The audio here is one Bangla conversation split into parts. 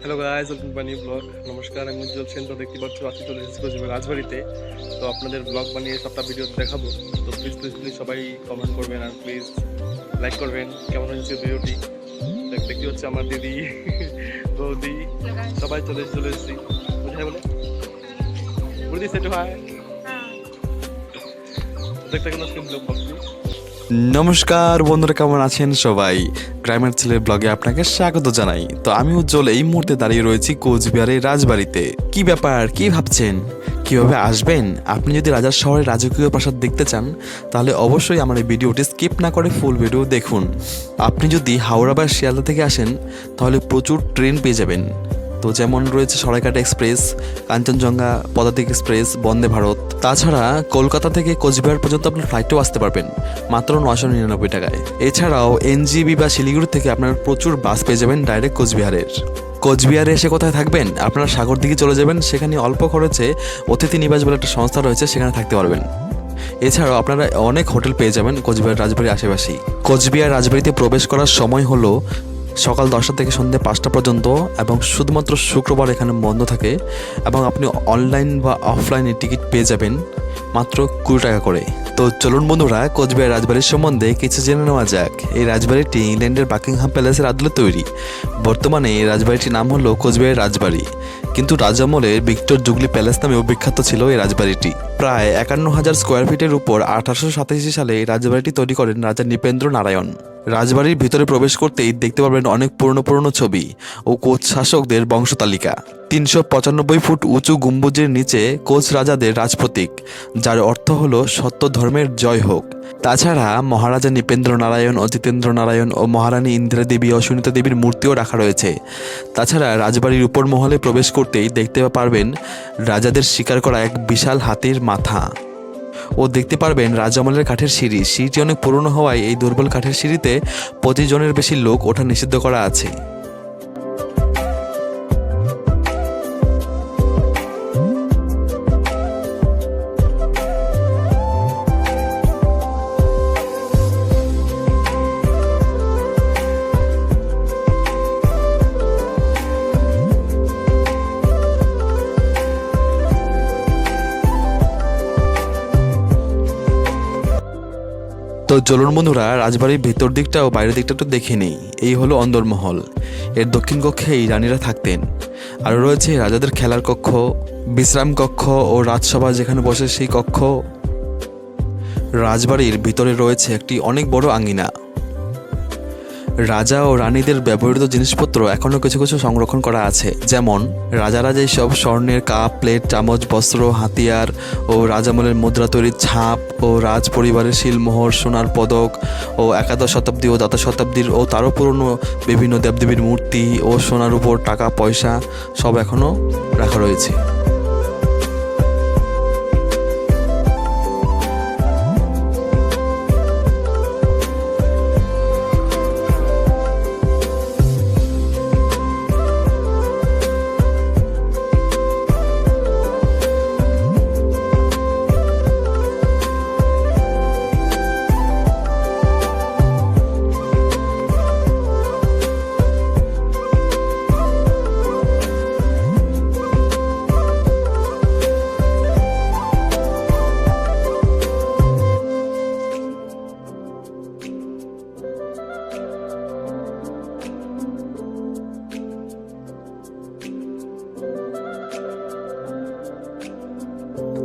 Hello guys welcome Bani blog নমস্কার আমি উজ্জ্বল সেন তো দেখতে পাচ্ছ আজকে চলে এসেছি কোচবিহার রাজবাড়িতে তো আপনাদের ব্লগ বানিয়ে সবটা ভিডিও দেখাবো তো প্লিজ প্লিজ প্লিজ সবাই কমেন্ট করবেন আর প্লিজ লাইক করবেন কেমন হয়েছে ভিডিওটি দেখ- দেখতে হচ্ছে আমার দিদি বৌদি সবাই চলে এসে চলে এসেছি বুঝাই বলে বৌদি সেটু হাই দেখতে কেন আজকে ব্লগ ভাবছি নমস্কার, বন্ধুরা কেমন আছেন সবাই? গ্রামের ছেলের ব্লগে আপনাকে স্বাগত জানাই। তো আমি উজ্জ্বল এই মুহূর্তে দাঁড়িয়ে রয়েছি কোচবিহারের রাজবাড়িতে। কি ব্যাপার, কি ভাবছেন? কীভাবে আসবেন? আপনি যদি রাজার শহরে রাজকীয় প্রাসাদ দেখতে চান, তাহলে অবশ্যই আমার এই ভিডিওটি স্কিপ না করে ফুল ভিডিও দেখুন। আপনি যদি হাওড়া বা শিয়ালদা থেকে আসেন, তাহলে প্রচুর ট্রেন পেয়ে যাবেন। তো যেমন রয়েছে সরাইঘাট এক্সপ্রেস, কাঞ্চনজঙ্ঘা, পদাতিক এক্সপ্রেস, বন্দে ভারত তাছাড়া কলকাতা থেকে কোচবিহার পর্যন্ত আপনি ফ্লাইটেও আসতে পারবেন, মাত্র নশো নিরানব্বই টাকায়। এছাড়াও এনজিবি বা শিলিগুড়ি থেকে আপনার প্রচুর বাস পেয়ে যাবেন ডাইরেক্ট কোচবিহারের। কোচবিহারে এসে কোথায় থাকবেন? আপনারা সাগর দিকে চলে যাবেন, সেখানে অল্প খরচে অতিথি নিবাস বলে একটা সংস্থা রয়েছে, সেখানে থাকতে পারবেন। এছাড়াও আপনারা অনেক হোটেল পেয়ে যাবেন কোচবিহার রাজবাড়ির আশেপাশেই। কোচবিহার রাজবাড়িতে প্রবেশ করার সময় হলো সকাল দশটা থেকে সন্ধ্যে পাঁচটা পর্যন্ত এবং শুধুমাত্র শুক্রবার এখানে বন্ধ থাকে এবং আপনি অনলাইন বা অফলাইনে টিকিট পেয়ে যাবেন মাত্র কুড়ি টাকা করে। তো চলুন বন্ধুরা, কোচবিহার রাজবাড়ির সম্বন্ধে কিছু জেনে নেওয়া যাক। এই রাজবাড়িটি ইংল্যান্ডের বাকিংহাম প্যালেসের আদলে তৈরি। বর্তমানে এই রাজবাড়িটির নাম হলো কোচবিহার রাজবাড়ি। কিন্তু রাজামলের ভিক্টর জুগলি প্যালেস নামেও বিখ্যাত ছিল এই রাজবাড়িটি। প্রায় একান্ন হাজার স্কোয়ার ফিটের উপর আঠারোশো সাতাশি সালে এই রাজবাড়িটি তৈরি করেন রাজা নৃপেন্দ্র নারায়ণ রাজবাড়ির ভিতরে প্রবেশ করতেই দেখতে পারবেন অনেক পুরনো পুরনো ছবি ও কোচ শাসকদের বংশতালিকা। তিনশো পঁচানব্বই ফুট উঁচু গম্বুজের নিচে কোচ রাজাদের রাজপ্রতীক, যার অর্থ হল সত্য ধর্মের জয় হোক। তাছাড়া মহারাজা নৃপেন্দ্র নারায়ণ ও জিতেন্দ্র নারায়ণ ও মহারানী ইন্দিরা দেবী ও সুনীতা দেবীর মূর্তিও রাখা রয়েছে। তাছাড়া রাজবাড়ির উপর মহলে প্রবেশ করতেই দেখতে পারবেন রাজাদের শিকার করা এক বিশাল হাতির মাথা। ও দেখতে পারবেন রাজামলের কাঠের সিঁড়ি। সিঁড়িটি অনেক পুরনো হওয়ায় এই দুর্বল কাঠের সিঁড়িতে প্রতিজনের বেশি লোক ওঠা নিষিদ্ধ করা আছে। তো চলুন বন্ধুরা, রাজবাড়ির ভেতর দিকটা ও বাইরের দিকটা একটু দেখে নেই। এই হলো অন্দরমহল। এর দক্ষিণ কক্ষে এই রানীরা থাকতেন। আর রয়েছে রাজাদের খেলার কক্ষ, বিশ্রাম কক্ষ ও রাজসভা যেখানে বসে সেই কক্ষ। রাজবাড়ির ভিতরে রয়েছে একটি অনেক বড় আঙ্গিনা রাজা ও রানীদের ব্যবহৃত জিনিসপত্র এখনও কিছু কিছু সংরক্ষণ করা আছে। যেমন, রাজারা যেসব স্বর্ণের কাপ, প্লেট, চামচ, বস্ত্র, হাতিয়ার ও রাজামলের মুদ্রা তৈরির ছাপ ও রাজ পরিবারের শিলমোহর, সোনার পদক ও একাদশ শতাব্দী ও দ্বাদশ শতাব্দীর ও তারও পুরনো বিভিন্ন দেবদেবীর মূর্তি ও সোনার উপর টাকা, পয়সা সব এখনও রাখা রয়েছে।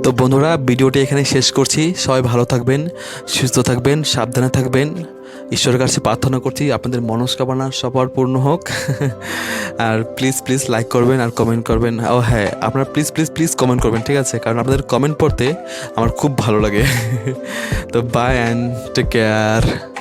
তো বন্ধুরা, ভিডিওটি এখানে শেষ করছি। সবাই ভালো থাকবেন, সুস্থ থাকবেন, সাবধানে থাকবেন। ঈশ্বরের কাছে প্রার্থনা করছি, আপনাদের মনস্কামনা সবার পূর্ণ হোক। আর প্লিজ প্লিজ লাইক করবেন আর কমেন্ট করবেন। ও হ্যাঁ আপনারা প্লিজ প্লিজ প্লিজ কমেন্ট করবেন, ঠিক আছে? কারণ আপনাদের কমেন্ট পড়তে আমার খুব ভালো লাগে। তো বাই অ্যান্ড টেক কেয়ার